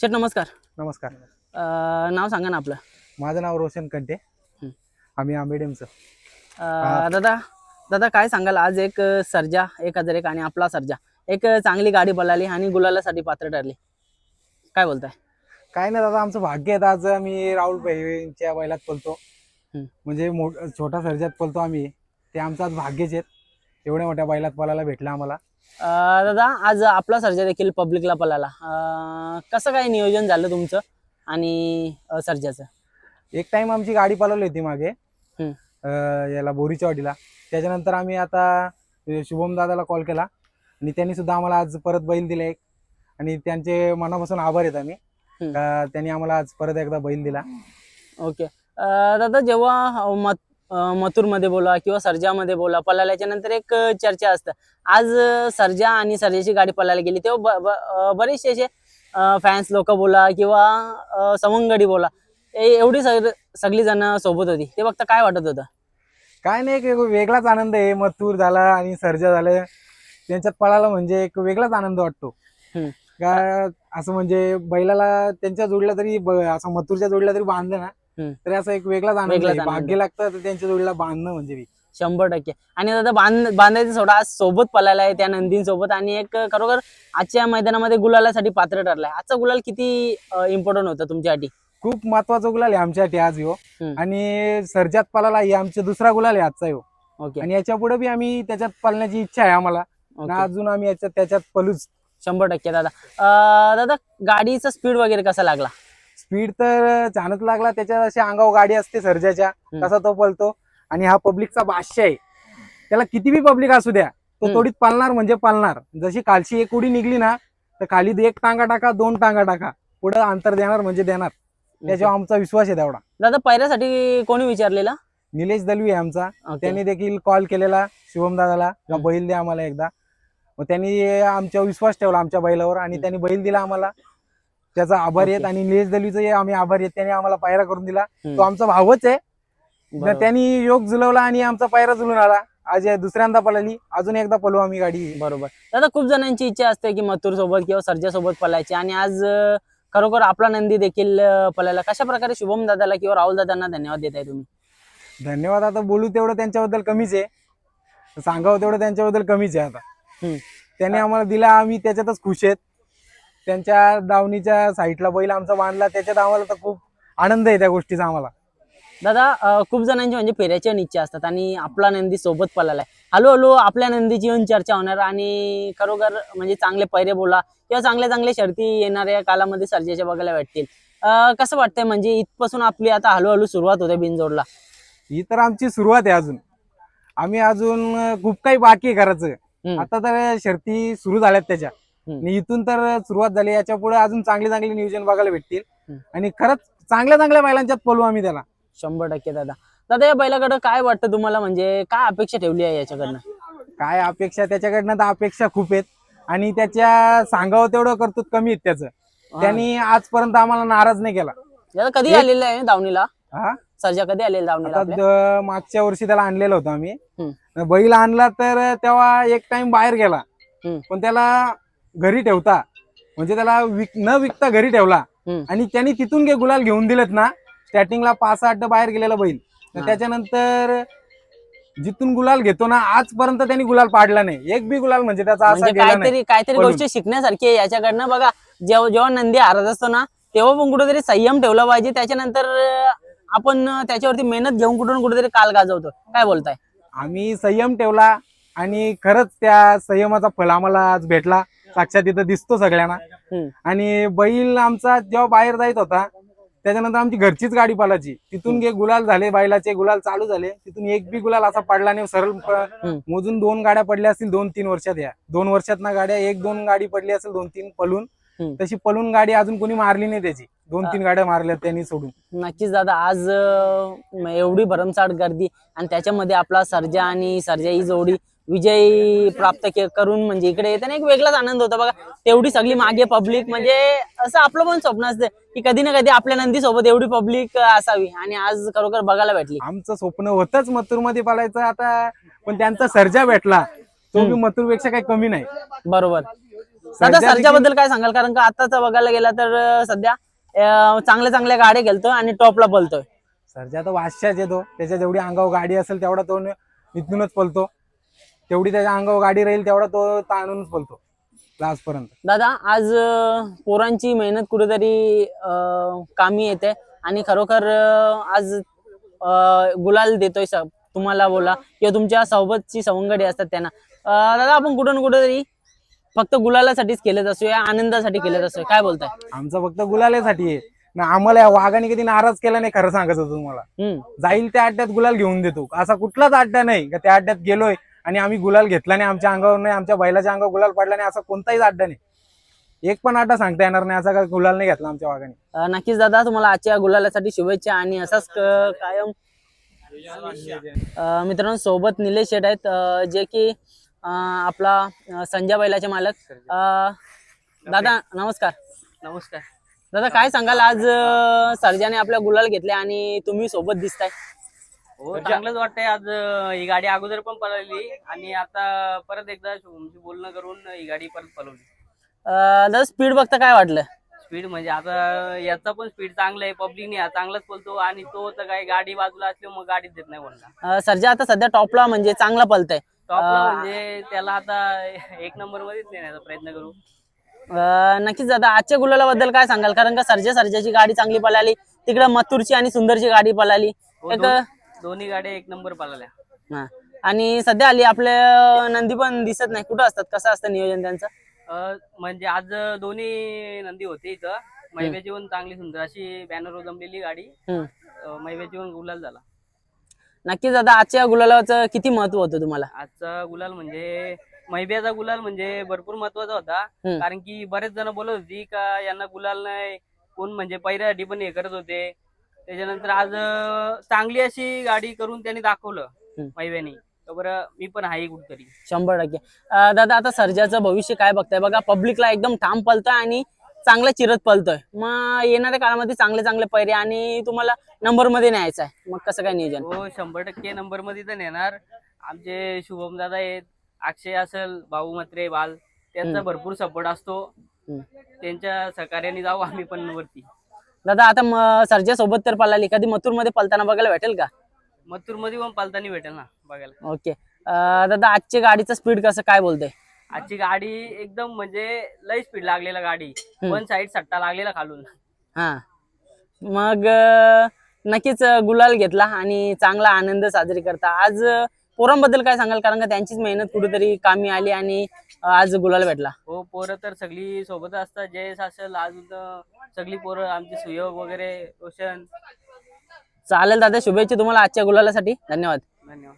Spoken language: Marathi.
शेठ नमस्कार. नमस्कार. अं, नाव सांगा ना आपलं. माझं नाव रोशन कंटे. हं. आम्ही आंबेडेमचं. अं, दादा दादा काय सांगाल? आज एक अं, सर्जा एक हजार एक आणि आपला सर्जा. एक अं, चांगली गाडी पळाली आणि गुलालासाठी पात्र ठरली. काय बोलताय? काय नाही दादा आमचं भाग्य आहे. आज आम्ही राहुल भाईच्या बैलात पलतो हं. म्हणजे मोठ छोटा सर्जात पलतो आम्ही. ते आमचं आज भाग्यच आहेत. एवढ्या मोठ्या बैलात पळायला भेटलं आम्हाला. दादा आज आपला सर्जा देखील पब्लिकला पळाला. कसं काय नियोजन झालं तुमचं आणि सर्जाचं? एक टाइम आमची गाडी पळवली होती मागे. अं, याला बोरीच्या वाडीला. त्याच्यानंतर आम्ही आता शुभम दादाला कॉल केला. आणि त्यांनी सुद्धा आम्हाला आज परत बैल दिला एक. आणि त्यांचे मनापासून आभार आहेत आम्ही. का त्यांनी आम्हाला आज परत एकदा बैल दिला. ओके. अं, दादा जेव्हा मत मथुरमध्ये बोला किंवा सर्जामध्ये बोला पळाल्याच्या नंतर एक चर्चा असतं. आज सर्जा आणि सर्जाची गाडी पळायला गेली तेव्हा बरेचसे असे फॅन्स लोक बोला किंवा सवंगडी बोला एवढी सग सगळी जण सोबत होती. ते फक्त काय वाटत होतं? काय नाही एक वेगळाच आनंद आहे. मथूर झाला आणि सर्जा झालं. त्यांच्यात पळाला म्हणजे एक वेगळाच आनंद वाटतो. का असं म्हणजे बैलाला त्यांच्या जोडला तरी असं मथुरच्या जोडला तरी बांधलं ना. तरी असं एक वेगळाच आनंद वेगळाच आहे. आनंद. भाग्य लागतं तर त्यांच्या जोडीला बांधणं म्हणजे. शंभर टक्के. आणि दादा बांध बांधायचं सोडा आज सोबत पळायला आहे त्या नंदींसोबत. आणि एक खरोखर आजच्या मैदानामध्ये गुलालासाठी पात्र ठरलाय. आजचा गुलाल किती इम्पॉर्टंट होता तुमच्यासाठी खूप महत्त्वाचा गुलाल आहे आमच्यासाठी आज हो. हम्म. आणि सर्जात पळाला हे आमचा दुसरा गुलाल आहे आजचा हो. ओके. आणि याच्यापुढे बी आम्ही त्याच्यात पळण्याची इच्छा आहे आम्हाला. आणि ओके. अजून आम्ही याच्यात त्याच्यात पळूच शंभर टक्के दादा. अं, दादा गाडीचा स्पीड वगैरे कसा लागला? स्पीड तर छानच लागला त्याच्या अशी अंगावर गाडी असते सर्जाच्या. कसा तो पळतो आणि हा पब्लिकचा बादशाह आहे त्याला किती बी पब्लिक असू द्या तो. तोडीत पालणार म्हणजे पालणार जशी कालची एक उडी निघली ना तर खाली एक टांगा टाका दोन टांगा टाका पुढे अंतर देणार म्हणजे देणार त्याच्यावर आमचा विश्वास आहे तेवढा दादा पहिल्यासाठी कोणी विचारलेला निलेश दलवी आहे आमचा. त्यांनी देखील कॉल केलेला शुभम दादाला का हम्म. बैल द्या आम्हाला एकदा मग त्यांनी आमच्यावर विश्वास ठेवला आमच्या बैलावर आणि. त्यांनी बैल दिला आम्हाला त्याचा आभारी आहेत ओके. आणि निलेश दलवीचे आम्ही आभारी आहेत त्यांनी आम्हाला पायरा करून दिला. तो आमचा भावच आहे. त्यांनी योग जुलवला आणि आमचा पायरा जुलून आला. आज दुसऱ्यांदा पळाली. अजून एकदा पळू आम्ही गाडी. बरोबर. दादा खूप जणांची इच्छा असते की मथुर सोबत किंवा सर्जा सोबत पळायची. आणि आज खरोखर आपला नंदी देखील पळायला. कशा प्रकारे शुभम दादाला किंवा राहुल दादांना धन्यवाद देताय तुम्ही? धन्यवाद. आता बोलू तेवढं त्यांच्याबद्दल कमीच आहे. सांगावं तेवढं त्यांच्याबद्दल कमीच आहे आता. त्यांनी आम्हाला दिला. आम्ही त्याच्यातच खुश आहेत. त्यांच्या दावणीच्या साईडला बैल आमचा बांधला त्याच्यात आम्हाला तर खूप आनंद आहे त्या गोष्टीचा आम्हाला. दादा अं, खूप जणांची म्हणजे फेऱ्याच्या इच्छा असतात आणि आपला नंदी सोबत पळालाय. हळूहळू आपल्या नंदीची येऊन चर्चा होणार आणि खरोखर म्हणजे चांगले पैरे बोला किंवा चांगल्या चांगल्या शर्ती येणाऱ्या कालामध्ये सर्जाच्या बघायला भेटतील. अं, कसं वाटतंय म्हणजे इथपासून आपली आता हळूहळू सुरुवात होते बिनजोडला? ही तर आमची सुरुवात आहे अजून. आम्ही अजून खूप काही बाकी आहे करायचं हम्म. आता तर शर्ती सुरू झाल्यात त्याच्या. आणि इथून तर सुरुवात झाली. याच्यापुढे अजून चांगले चांगले नियोजन बघायला भेटतील. आणि खरंच चांगल्या चांगल्या बैलांच्यात पळू आम्ही त्याला. शंभर टक्के दादा. दादा या बैलाकडं काय वाटतं तुम्हाला? म्हणजे काय अपेक्षा ठेवली आहे याच्याकडनं? काय अपेक्षा? त्याच्याकडनं तर अपेक्षा खूप आहेत. आणि त्याच्या सांगावं तेवढं कर्तृत्व कमी आहेत त्याचं. त्यांनी आजपर्यंत आम्हाला नाराज नाही केला. दादा कधी आलेला आहे दावणीला हा? सर्जा कधी आलेला दावणीला मागच्या वर्षी त्याला आणलेलं होतं आम्ही. बैल आणला तर तेव्हा एक टाइम बाहेर गेला. पण त्याला घरी ठेवता. म्हणजे त्याला विक न विकता घरी ठेवला. हम्म. आणि त्यांनी तिथून गे गुलाल घेऊन दिलेत ना स्टार्टिंगला पाच आठ बाहेर गेलेला बैल. तर हा. त्याच्यानंतर जिथून गुलाल घेतो ना आजपर्यंत त्यांनी गुलाल पाडला नाही. एक बी गुलाल म्हणजे त्याचा असा म्हणजे गेला नाही. काहीतरी काहीतरी पळून. गोष्ट शिकण्यासारखी आहे. याच्याकडनं बघा जेव्हा जेव्हा नंदी हरत असतो ना तेव्हा पण कुठेतरी संयम ठेवला पाहिजे. त्याच्यानंतर अं, आपण अं, त्याच्यावरती मेहनत घेऊन कुठून कुठेतरी काल गाजवतो. काय बोलताय? आम्ही संयम ठेवला आणि खरंच त्या संयमाचा फळ आम्हाला आज भेटला. साक्षात तिथं दिसतो सगळ्यांना. आणि बैल आमचा जेव्हा बाहेर जायत होता त्याच्यानंतर आमची घरचीच गाडी पालाची तिथून गे गुलाल झाले बैलाचे गुलाल चालू झाले तिथून एक बी गुलाल असा पडला नाही सरळ. मोजून दोन गाड्या पडल्या असतील दोन तीन वर्षात या दोन वर्षात ना गाड्या एक दोन गाडी पडली असेल दोन तीन पलून. तशी पलून गाडी अजून कोणी मारली नाही त्याची दोन. तीन गाड्या मारल्या त्यांनी सोडून नक्कीच दादा आज एवढी भरमसाठ गर्दी आणि त्याच्यामध्ये आपला सर्जा आणि सर्जा ही जोडी विजय प्राप्त करून म्हणजे इकडे येताना एक वेगळाच आनंद होता बघा. तेवढी सगळी मागे पब्लिक म्हणजे असं आपलं पण स्वप्न असतं की कधी ना कधी आपल्या नंदी सोबत एवढी पब्लिक असावी आणि आज खरोखर बघायला भेटली. आमचं स्वप्न होतच मथुरमध्ये पालायचं आता पण त्यांचा सर्जा भेटला. तो बी. मथुरपेक्षा काही कमी नाही. बरोबर. दादा सर्जा सरच्याबद्दल काय सांगाल? कारण का आताच बघायला गेला तर सध्या चांगल्या चांगल्या गाड्या खेळतोय आणि टॉपला पलतोय. सरजा तर वाशच्याच येतो. त्याच्या जेवढी अंगावर गाडी असेल तेवढा तो इथूनच पलतो. तेवढी त्याच्या अंगावर गाडी राहील तेवढा तो ताणूनच पलतो लास्टपर्यंत. दादा आज अं, पोरांची मेहनत कुठेतरी अं, कामी येते आणि खरोखर अं, आज अं, गुलाल देतोय स- तुम्हाला बोला किंवा तुमच्या सोबतची सवंगडी असतात त्यांना. अं, दादा आपण कुठं ना कुठेतरी फक्त गुलालासाठीच केलं या आनंदासाठी केलं असतो काय बोलताय? आमचं फक्त गुलालेसाठी आहे. ना आम्हाला या वाघाने कधी नाराज केला नाही खरं सांगायचं तुम्हाला. हम्म. जाईल त्या अड्ड्यात गुलाल घेऊन देतो. असा कुठलाच अड्डा नाही का त्या अड्ड्यात गेलोय आणि आम्ही गुलाल घेतला नाही आमच्या अंगावर नाही आमच्या बैलाच्या अंगावर गुलाल पडला नाही असा कोणताही अड्डा नाही. एक पण अड्डा सांगता येणार नाही असा का गुलाल नाही घेतला आमच्या वाघाने. नक्कीच दादा तुम्हाला आजच्या गुलालासाठी शुभेच्छा आणि असाच क- कायम मित्रांनो सोबत निलेश शेठ आहेत जे की आपला संजय बैलाचे मालक. अं, दादा नमस्कार. नमस्कार. दादा काय सांगाल आज सर्जाने आपल्या गुलाल घेतले आणि तुम्ही सोबत दिसताय? हो चांगलंच वाटतंय. आज अं, ही गाडी अगोदर पण पळवली आणि आता परत एकदा शुभमशी बोलणं करून ही गाडी परत पळवली. अं, दादा स्पीड बघता काय वाटलं? स्पीड म्हणजे आता याचा पण स्पीड चांगला आहे. पब्लिकने हा चांगलाच बोलतो आणि तो तर काय गाडी बाजूला असली मग गाडीच देत नाही कोणाला. अं, सर्जा आता सध्या टॉपला म्हणजे चांगला पलतय टॉपला म्हणजे त्याला आता एक नंबर मध्येच नेण्याचा प्रयत्न करू. नक्कीच दादा आजच्या गुलालाबद्दल काय सांगाल? कारण का सर्जा सर्जाची गाडी चांगली पळाली तिकडे मथुरची आणि सुंदरची गाडी पळाली. हो, एक दोन- दोन्ही गाड्या एक नंबर पळाल्या. हा. आणि सध्या आली आपल्या नंदी पण दिसत नाही. कुठं असतात? कसं असतं नियोजन त्यांचं? अं, म्हणजे आज दोन्ही नंदी होते इथं. पण चांगली सुंदर अशी बॅनर जमलेली गाडी. हम्म. गुलाल झाला. नक्कीच दादा आजच्या गुलालाचं किती महत्त्व होतं तुम्हाला? आजचा गुलाल म्हणजे मैब्याचा गुलाल म्हणजे भरपूर महत्त्वाचा होता. हम्म. कारण की बरेच जण बोलत होती का यांना गुलाल नाही. कोण म्हणजे पहिल्यासाठी पण हे करत होते. त्याच्यानंतर आज अं, चांगली अशी गाडी करून त्यांनी दाखवलं तर बरं मी पण आहे कुठतरी. शंभर टक्के. अं, दादा आता सर्जाचं भविष्य काय बघताय? बघा पब्लिकला एकदम ठाम पलतोय आणि चांगला चिरत पलतोय. मग येणाऱ्या काळामध्ये चांगले चांगले पैरे आणि तुम्हाला नंबरमध्ये न्यायचं आहे. मग कसं काय नियोजन? हो शंभर टक्के नंबरमध्ये तर नेणार. आमचे शुभम दादा आहेत अक्षय असेल भाऊ म्हात्रे बाल त्यांचा. भरपूर सपोर्ट असतो. हम्म. त्यांच्या सहकार्याने जाऊ आम्ही पण वरती. दादा आता म- सर्जा सोबत तर पळाली. कधी मथुरमध्ये पलताना बघायला भेटेल का? मथुरमध्ये पण पालतानी भेटेल ना बघायला. ओके. अं, दादा आजची गाडीचं स्पीड कसं काय बोलतंय? आजची गाडी एकदम म्हणजे लय स्पीड लागलेला गाडी. वन साइड सट्टा लागलेला खालून. हा. मग अं, नक्कीच अं, गुलाल घेतला आणि चांगला आनंद साजरी करता. आज अं, पोरांबद्दल काय सांगाल? कारण का त्यांचीच मेहनत कुठेतरी कामी आली आणि आज गुलाल भेटला. हो पोरं तर सगळी सोबत असतात. जयेश असेल अजून तर सगळी पोरं आमचे सुयोग वगैरे रोशन. चालेल दादा शुभेच्छा तुम्हाला आजच्या गुलालासाठी. धन्यवाद. धन्यवाद.